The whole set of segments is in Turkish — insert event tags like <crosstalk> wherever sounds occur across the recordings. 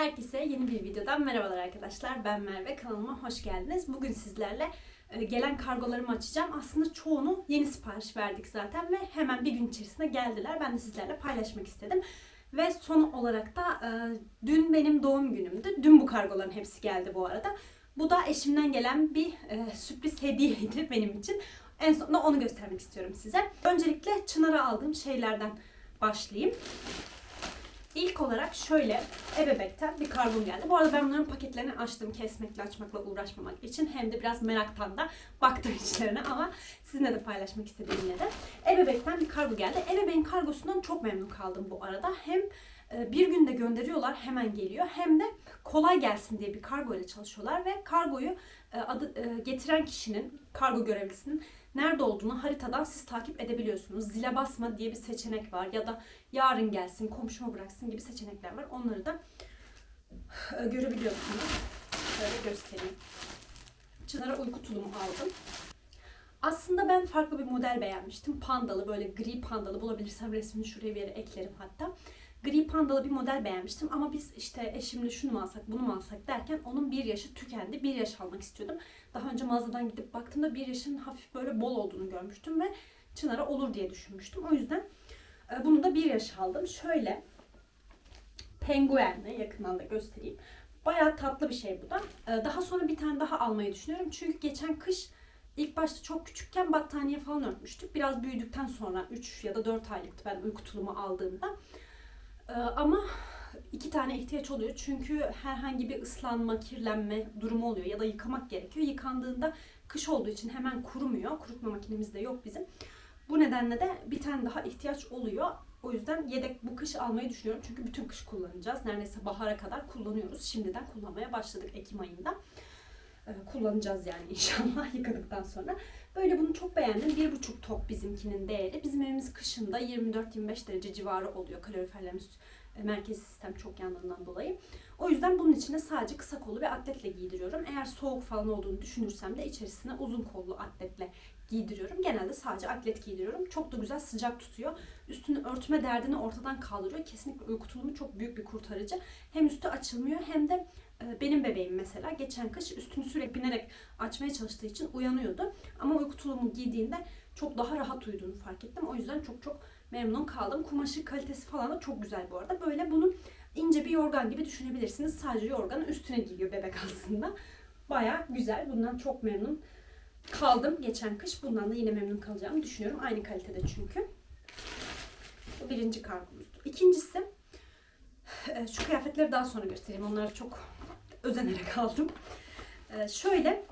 Herkese yeni bir videodan merhabalar arkadaşlar. Ben Merve. Kanalıma hoş geldiniz. Bugün sizlerle e, gelen kargolarımı açacağım. Aslında çoğunu yeni sipariş verdik zaten ve hemen bir gün içerisinde geldiler. Ben de sizlerle paylaşmak istedim. Ve son olarak da e, dün benim doğum günümdü. Dün bu kargoların hepsi geldi bu arada. Bu da eşimden gelen bir e, sürpriz hediyeydi <laughs> benim için. En sonunda onu göstermek istiyorum size. Öncelikle Çınar'a aldığım şeylerden başlayayım. İlk olarak şöyle ebebekten bir karbon geldi. Bu arada ben bunların paketlerini açtım kesmekle açmakla uğraşmamak için. Hem de biraz meraktan da baktım <laughs> içlerine ama sizinle de paylaşmak istedim yine de. Ebebekten bir kargo geldi. Ebebeğin kargosundan çok memnun kaldım bu arada. Hem bir günde gönderiyorlar hemen geliyor hem de kolay gelsin diye bir kargo ile çalışıyorlar ve kargoyu e, adı, e, getiren kişinin kargo görevlisinin nerede olduğunu haritadan siz takip edebiliyorsunuz. Zile basma diye bir seçenek var ya da yarın gelsin, komşuma bıraksın gibi seçenekler var. Onları da e, görebiliyorsunuz. Şöyle göstereyim. Çınar'a uyku tulumu aldım. Aslında ben farklı bir model beğenmiştim. Pandalı böyle gri pandalı bulabilirsem resmini şuraya bir yere eklerim hatta. Gri pandalı bir model beğenmiştim ama biz işte eşimle şunu mu alsak bunu mu alsak derken onun bir yaşı tükendi. Bir yaş almak istiyordum. Daha önce mağazadan gidip baktığımda bir yaşın hafif böyle bol olduğunu görmüştüm ve Çınar'a olur diye düşünmüştüm. O yüzden e, bunu da bir yaş aldım. Şöyle penguenle yakından da göstereyim. Bayağı tatlı bir şey bu da. E, Daha sonra bir tane daha almayı düşünüyorum. Çünkü geçen kış ilk başta çok küçükken battaniye falan örtmüştük. Biraz büyüdükten sonra 3 ya da 4 aylıktı ben uyku tulumu aldığımda. Ama iki tane ihtiyaç oluyor. Çünkü herhangi bir ıslanma, kirlenme durumu oluyor ya da yıkamak gerekiyor. Yıkandığında kış olduğu için hemen kurumuyor. Kurutma makinemiz de yok bizim. Bu nedenle de bir tane daha ihtiyaç oluyor. O yüzden yedek bu kış almayı düşünüyorum. Çünkü bütün kış kullanacağız. Neredeyse bahara kadar kullanıyoruz. Şimdiden kullanmaya başladık Ekim ayında. Ee, kullanacağız yani <laughs> inşallah yıkadıktan sonra. Böyle bunu çok beğendim. Bir buçuk top bizimkinin değeri. Bizim evimiz kışında 24-25 derece civarı oluyor. Kaloriferlerimiz merkezi sistem çok yandığından dolayı. O yüzden bunun içine sadece kısa kollu ve atletle giydiriyorum. Eğer soğuk falan olduğunu düşünürsem de içerisine uzun kollu atletle giydiriyorum. Genelde sadece atlet giydiriyorum. Çok da güzel sıcak tutuyor. Üstünü örtme derdini ortadan kaldırıyor. Kesinlikle uyku tulumu çok büyük bir kurtarıcı. Hem üstü açılmıyor hem de e, benim bebeğim mesela geçen kış üstünü sürekli binerek açmaya çalıştığı için uyanıyordu. Ama uyku tulumu giydiğinde çok daha rahat uyuduğunu fark ettim. O yüzden çok çok memnun kaldım. Kumaşı kalitesi falan da çok güzel bu arada. Böyle bunu ince bir yorgan gibi düşünebilirsiniz. Sadece yorganın üstüne giyiyor bebek <laughs> aslında. Baya güzel. Bundan çok memnun kaldım geçen kış. Bundan da yine memnun kalacağımı düşünüyorum. Aynı kalitede çünkü. Bu birinci kargomuzdu. İkincisi <sighs> e, şu kıyafetleri daha sonra göstereyim. Onları çok özenerek <laughs> aldım. E, Şöyle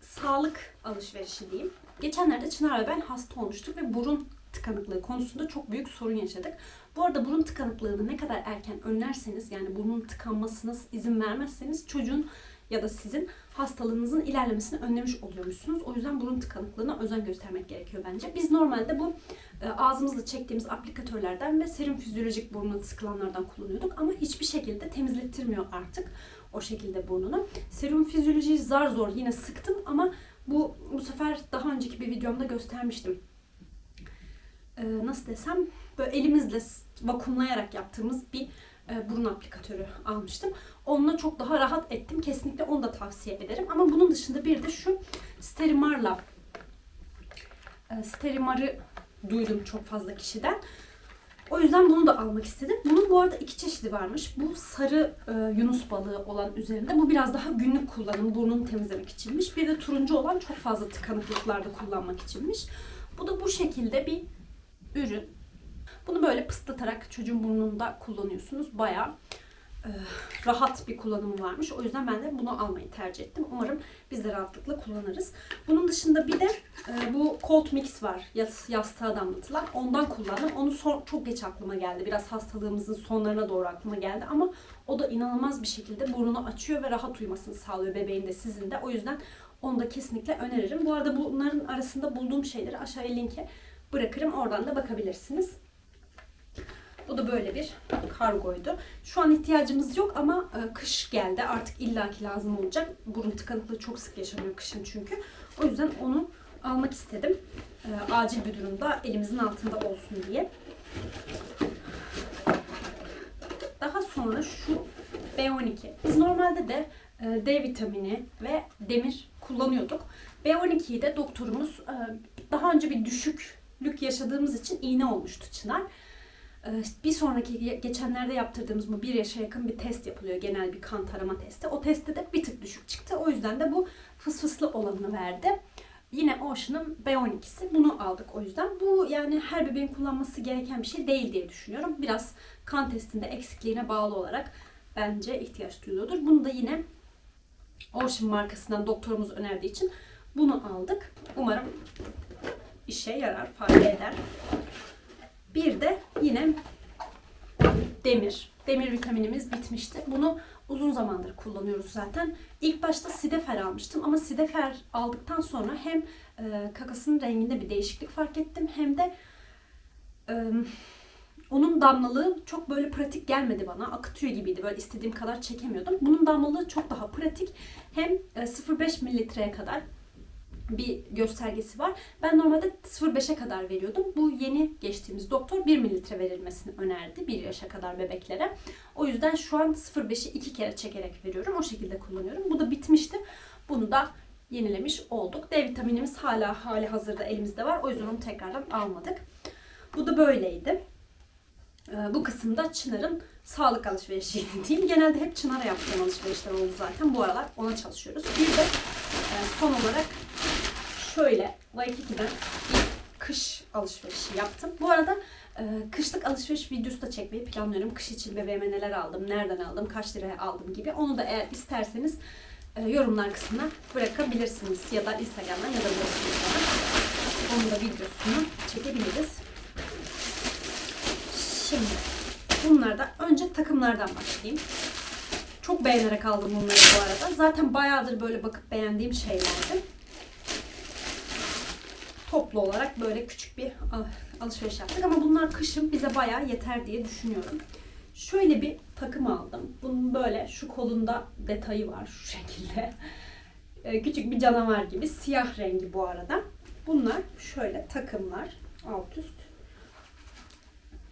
sağlık alışverişi diyeyim. Geçenlerde Çınar ve ben hasta olmuştuk ve burun tıkanıklığı konusunda çok büyük sorun yaşadık. Bu arada burun tıkanıklığını ne kadar erken önlerseniz yani burnun tıkanmasına izin vermezseniz çocuğun ya da sizin hastalığınızın ilerlemesini önlemiş oluyormuşsunuz. O yüzden burun tıkanıklığına özen göstermek gerekiyor bence. Biz normalde bu e, ağzımızla çektiğimiz aplikatörlerden ve serum fizyolojik burnuna sıkılanlardan kullanıyorduk ama hiçbir şekilde temizlettirmiyor artık o şekilde burnunu. Serum fizyolojiyi zar zor yine sıktım ama bu bu sefer daha önceki bir videomda göstermiştim. Ee, nasıl desem böyle elimizle vakumlayarak yaptığımız bir e, burun aplikatörü almıştım. Onunla çok daha rahat ettim. Kesinlikle onu da tavsiye ederim. Ama bunun dışında bir de şu Sterimar'la e, Sterimar'ı duydum çok fazla kişiden. O yüzden bunu da almak istedim. Bunun bu arada iki çeşidi varmış. Bu sarı e, yunus balığı olan üzerinde. Bu biraz daha günlük kullanım, burnunu temizlemek içinmiş. Bir de turuncu olan çok fazla tıkanıklıklarda kullanmak içinmiş. Bu da bu şekilde bir ürün. Bunu böyle pıslatarak çocuğun burnunda kullanıyorsunuz. Bayağı rahat bir kullanımı varmış. O yüzden ben de bunu almayı tercih ettim. Umarım biz de rahatlıkla kullanırız. Bunun dışında bir de e, bu Cold Mix var. Yas, yastığa damlatılan. Ondan kullandım. Onu son, çok geç aklıma geldi. Biraz hastalığımızın sonlarına doğru aklıma geldi. Ama o da inanılmaz bir şekilde burnunu açıyor ve rahat uyumasını sağlıyor bebeğin de sizin de. O yüzden onu da kesinlikle öneririm. Bu arada bunların arasında bulduğum şeyleri aşağıya linke bırakırım. Oradan da bakabilirsiniz. Bu da böyle bir kargoydu. Şu an ihtiyacımız yok ama e, kış geldi. Artık illaki lazım olacak. Burun tıkanıklığı çok sık yaşanıyor kışın çünkü. O yüzden onu almak istedim. E, acil bir durumda elimizin altında olsun diye. Daha sonra şu B12. Biz normalde de e, D vitamini ve demir kullanıyorduk. B12'yi de doktorumuz daha önce bir düşüklük yaşadığımız için iğne olmuştu Çınar. E, Bir sonraki geçenlerde yaptırdığımız bu bir yaşa yakın bir test yapılıyor. Genel bir kan tarama testi. O testte de bir tık düşük çıktı. O yüzden de bu fısfıslı olanını verdi. Yine Ocean'ın B12'si. Bunu aldık o yüzden. Bu yani her bebeğin kullanması gereken bir şey değil diye düşünüyorum. Biraz kan testinde eksikliğine bağlı olarak bence ihtiyaç duyuluyordur. Bunu da yine Ocean markasından doktorumuz önerdiği için bunu aldık. Umarım işe yarar, fayda eder. Bir de yine demir. Demir vitaminimiz bitmişti. Bunu uzun zamandır kullanıyoruz zaten. İlk başta Sidefer almıştım ama Sidefer aldıktan sonra hem e, kakasının renginde bir değişiklik fark ettim hem de e, onun damlalığı çok böyle pratik gelmedi bana. Akıtıyor gibiydi. Böyle istediğim kadar çekemiyordum. Bunun damlalığı çok daha pratik. Hem e, 0,5 mililitreye kadar bir göstergesi var. Ben normalde 0,5'e kadar veriyordum. Bu yeni geçtiğimiz doktor 1 mililitre verilmesini önerdi 1 yaşa kadar bebeklere. O yüzden şu an 0,5'i 2 kere çekerek veriyorum. O şekilde kullanıyorum. Bu da bitmişti. Bunu da yenilemiş olduk. D vitaminimiz hala hali hazırda elimizde var. O yüzden onu tekrardan almadık. Bu da böyleydi. Ee, Bu kısımda Çınar'ın sağlık alışverişi <laughs> diyeyim. Genelde hep Çınar'a yaptığım alışverişler oldu zaten. Bu aralar ona çalışıyoruz. Bir de e, son olarak şöyle Waikiki'den bir kış alışverişi yaptım. Bu arada e, kışlık alışveriş videosu da çekmeyi planlıyorum. Kış için bebeğime neler aldım, nereden aldım, kaç liraya aldım gibi. Onu da eğer isterseniz e, yorumlar kısmına bırakabilirsiniz. Ya da Instagram'dan yazabilirsiniz bana. Onun da videosunu çekebiliriz. Şimdi bunlardan önce takımlardan başlayayım. Çok beğenerek aldım bunları bu arada. Zaten bayağıdır böyle bakıp beğendiğim şeylerdi. Toplu olarak böyle küçük bir al- alışveriş yaptık ama bunlar kışın bize bayağı yeter diye düşünüyorum. Şöyle bir takım aldım. Bunun böyle şu kolunda detayı var şu şekilde. Ee, Küçük bir canavar gibi. Siyah rengi bu arada. Bunlar şöyle takımlar. Alt üst.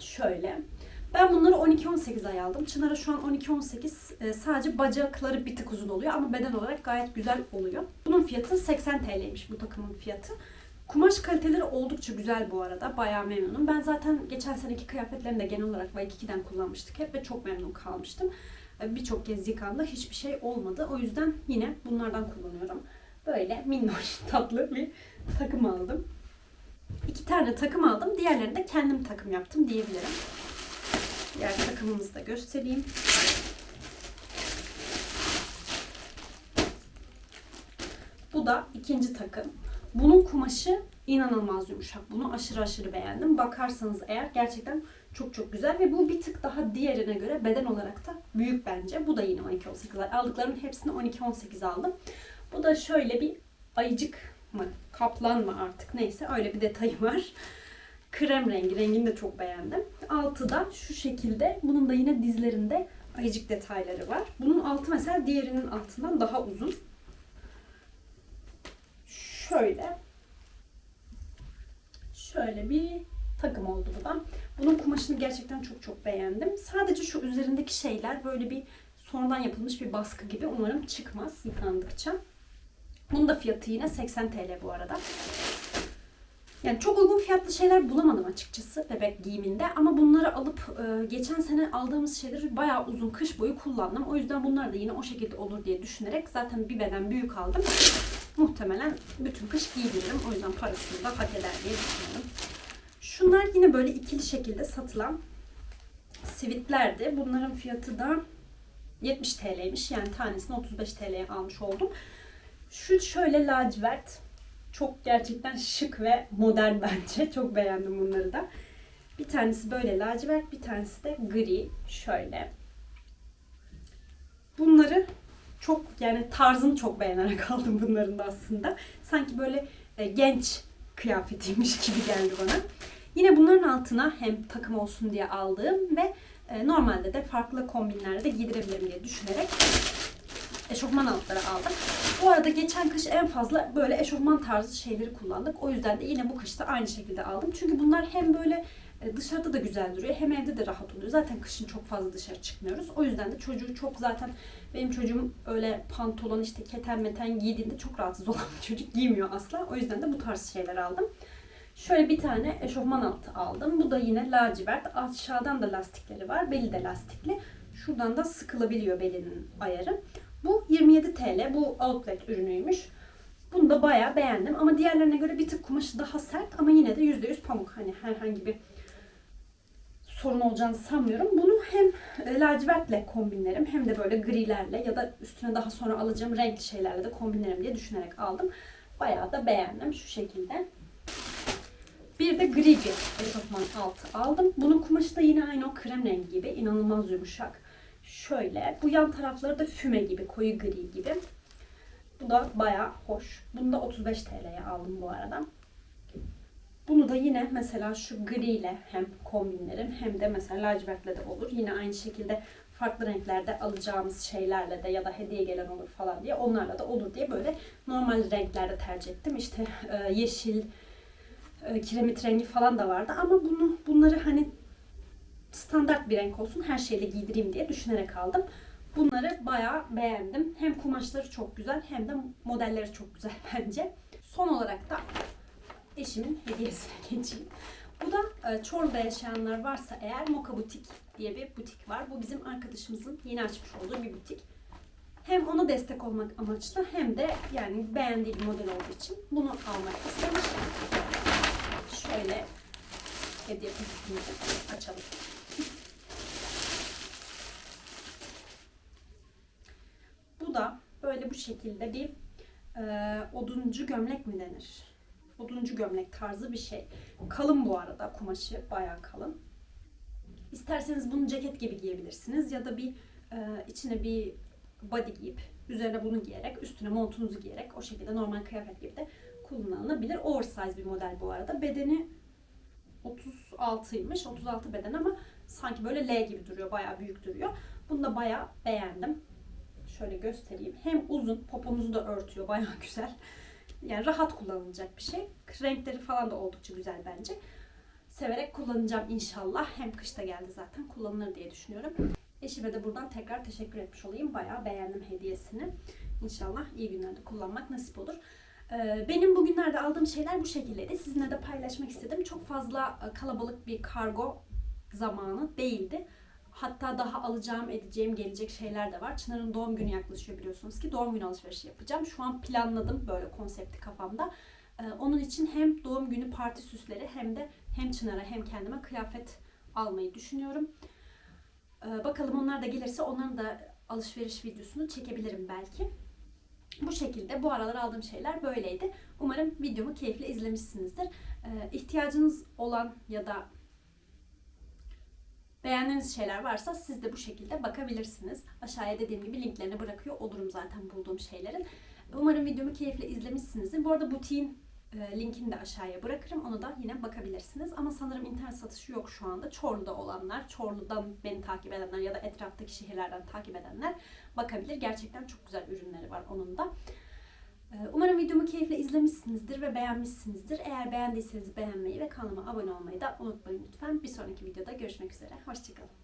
Şöyle. Ben bunları 12-18 ay aldım. Çınar'a şu an 12-18 e, sadece bacakları bir tık uzun oluyor ama beden olarak gayet güzel oluyor. Bunun fiyatı 80 TL'ymiş bu takımın fiyatı. Kumaş kaliteleri oldukça güzel bu arada. Bayağı memnunum. Ben zaten geçen seneki kıyafetlerini de genel olarak Waikiki'den kullanmıştık hep ve çok memnun kalmıştım. E, Birçok kez yıkandı. Hiçbir şey olmadı. O yüzden yine bunlardan kullanıyorum. Böyle minnoş <laughs> tatlı bir takım aldım. İki tane takım aldım. Diğerlerini de kendim takım yaptım diyebilirim. Diğer takımımızı da göstereyim. Bu da ikinci takım. Bunun kumaşı inanılmaz yumuşak. Bunu aşırı aşırı beğendim. Bakarsanız eğer gerçekten çok çok güzel ve bu bir tık daha diğerine göre beden olarak da büyük bence. Bu da yine 12-18 aldıklarımın hepsini 12-18 aldım. Bu da şöyle bir ayıcık mı kaplan mı artık neyse öyle bir detayı var. Krem rengi. Rengini de çok beğendim. Altı da şu şekilde. Bunun da yine dizlerinde ayıcık detayları var. Bunun altı mesela diğerinin altından daha uzun. Şöyle. Şöyle bir takım oldu bu da. Bunun kumaşını gerçekten çok çok beğendim. Sadece şu üzerindeki şeyler böyle bir sonradan yapılmış bir baskı gibi. Umarım çıkmaz yıkandıkça. Bunun da fiyatı yine 80 TL bu arada. Yani çok uygun fiyatlı şeyler bulamadım açıkçası bebek giyiminde ama bunları alıp e, geçen sene aldığımız şeyleri bayağı uzun kış boyu kullandım. O yüzden bunlar da yine o şekilde olur diye düşünerek zaten bir beden büyük aldım. Muhtemelen bütün kış giyebilirim. O yüzden parasını da hak eder diye düşünüyorum. Şunlar yine böyle ikili şekilde satılan sivitlerdi. Bunların fiyatı da 70 TL'ymiş. Yani tanesini 35 TL'ye almış oldum. Şu şöyle lacivert. Çok gerçekten şık ve modern bence. <laughs> Çok beğendim bunları da. Bir tanesi böyle lacivert, bir tanesi de gri. Şöyle. Bunları çok yani tarzını çok beğenerek <laughs> aldım bunların da aslında. Sanki böyle e, genç kıyafetiymiş <laughs> gibi geldi bana. Yine bunların altına hem takım olsun diye aldığım ve e, normalde de farklı kombinlerde de giydirebilirim diye düşünerek eşofman altları aldım. Bu arada geçen kış en fazla böyle eşofman tarzı şeyleri kullandık. O yüzden de yine bu kışta aynı şekilde aldım. Çünkü bunlar hem böyle dışarıda da güzel duruyor. Hem evde de rahat oluyor. Zaten kışın çok fazla dışarı çıkmıyoruz. O yüzden de çocuğu çok zaten benim çocuğum öyle pantolon işte keten meten giydiğinde çok rahatsız <laughs> olan bir çocuk giymiyor asla. O yüzden de bu tarz şeyler aldım. Şöyle bir tane eşofman altı aldım. Bu da yine lacivert. Aşağıdan da lastikleri var. Beli de lastikli. Şuradan da sıkılabiliyor belinin ayarı. Bu 27 TL. Bu outlet ürünüymüş. Bunu da bayağı beğendim. Ama diğerlerine göre bir tık kumaşı daha sert ama yine de %100 pamuk. Hani herhangi bir sorun olacağını sanmıyorum. Bunu hem e, lacivertle kombinlerim hem de böyle grilerle ya da üstüne daha sonra alacağım renkli şeylerle de kombinlerim diye düşünerek aldım. Bayağı da beğendim şu şekilde. Bir de gri bir eşofman altı aldım. Bunun kumaşı da yine aynı o krem rengi gibi. inanılmaz yumuşak. Şöyle. Bu yan tarafları da füme gibi, koyu gri gibi. Bu da bayağı hoş. Bunu da 35 TL'ye aldım bu arada. Bunu da yine mesela şu gri ile hem kombinlerim hem de mesela lacivertle de olur. Yine aynı şekilde farklı renklerde alacağımız şeylerle de ya da hediye gelen olur falan diye onlarla da olur diye böyle normal renklerde tercih ettim. İşte e, yeşil, e, kiremit rengi falan da vardı ama bunu bunları hani standart bir renk olsun her şeyle giydireyim diye düşünerek aldım. Bunları bayağı beğendim. Hem kumaşları çok güzel hem de modelleri çok güzel <laughs> bence. Son olarak da eşimin hediyesine <laughs> geçeyim. Bu da e, Çorlu'da yaşayanlar varsa eğer Moka Butik diye bir butik var. Bu bizim arkadaşımızın yeni açmış olduğu bir butik. Hem ona destek olmak amaçlı hem de yani beğendiği bir model olduğu için bunu almak istemiş. Şöyle hediye paketimizi açalım. Bu da böyle bu şekilde bir e, oduncu gömlek mi denir? Oduncu gömlek tarzı bir şey. Kalın bu arada kumaşı bayağı kalın. İsterseniz bunu ceket gibi giyebilirsiniz ya da bir e, içine bir body giyip üzerine bunu giyerek üstüne montunuzu giyerek o şekilde normal kıyafet gibi de kullanılabilir. Oversize bir model bu arada. Bedeni 36'ymış. 36 beden ama sanki böyle L gibi duruyor. Bayağı büyük duruyor. Bunu da bayağı beğendim. Şöyle göstereyim. Hem uzun, poponuzu da örtüyor. Bayağı <laughs> güzel. Yani rahat kullanılacak bir şey. Renkleri falan da oldukça güzel bence. Severek kullanacağım inşallah. Hem kışta geldi zaten. Kullanılır diye düşünüyorum. Eşime de buradan tekrar teşekkür etmiş olayım. Bayağı beğendim hediyesini. İnşallah iyi günlerde kullanmak nasip olur. Ee, Benim bugünlerde aldığım şeyler bu şekildeydi. Sizinle de paylaşmak istedim. Çok fazla e, kalabalık bir kargo zamanı değildi. Hatta daha alacağım, edeceğim, gelecek şeyler de var. Çınar'ın doğum günü yaklaşıyor biliyorsunuz ki. Doğum günü alışverişi yapacağım. Şu an planladım böyle konsepti kafamda. Ee, Onun için hem doğum günü parti süsleri hem de hem Çınar'a hem kendime kıyafet almayı düşünüyorum. Ee, Bakalım onlar da gelirse onların da alışveriş videosunu çekebilirim belki. Bu şekilde bu aralar aldığım şeyler böyleydi. Umarım videomu keyifle izlemişsinizdir. Ee, ihtiyacınız olan ya da beğendiğiniz şeyler varsa siz de bu şekilde bakabilirsiniz. Aşağıya dediğim gibi linklerini bırakıyor olurum zaten bulduğum şeylerin. Umarım videomu keyifle izlemişsinizdir. Bu arada butiğin e, linkini de aşağıya bırakırım. Ona da yine bakabilirsiniz. Ama sanırım internet satışı yok şu anda. Çorlu'da olanlar, Çorlu'dan beni takip edenler ya da etraftaki şehirlerden takip edenler bakabilir. Gerçekten çok güzel ürünleri var onun da. Ee, Umarım videomu keyifle izlemişsinizdir ve beğenmişsinizdir. Eğer beğendiyseniz beğenmeyi ve kanalıma abone olmayı da unutmayın lütfen. Bir sonraki videoda görüşmek üzere. Hoşçakalın.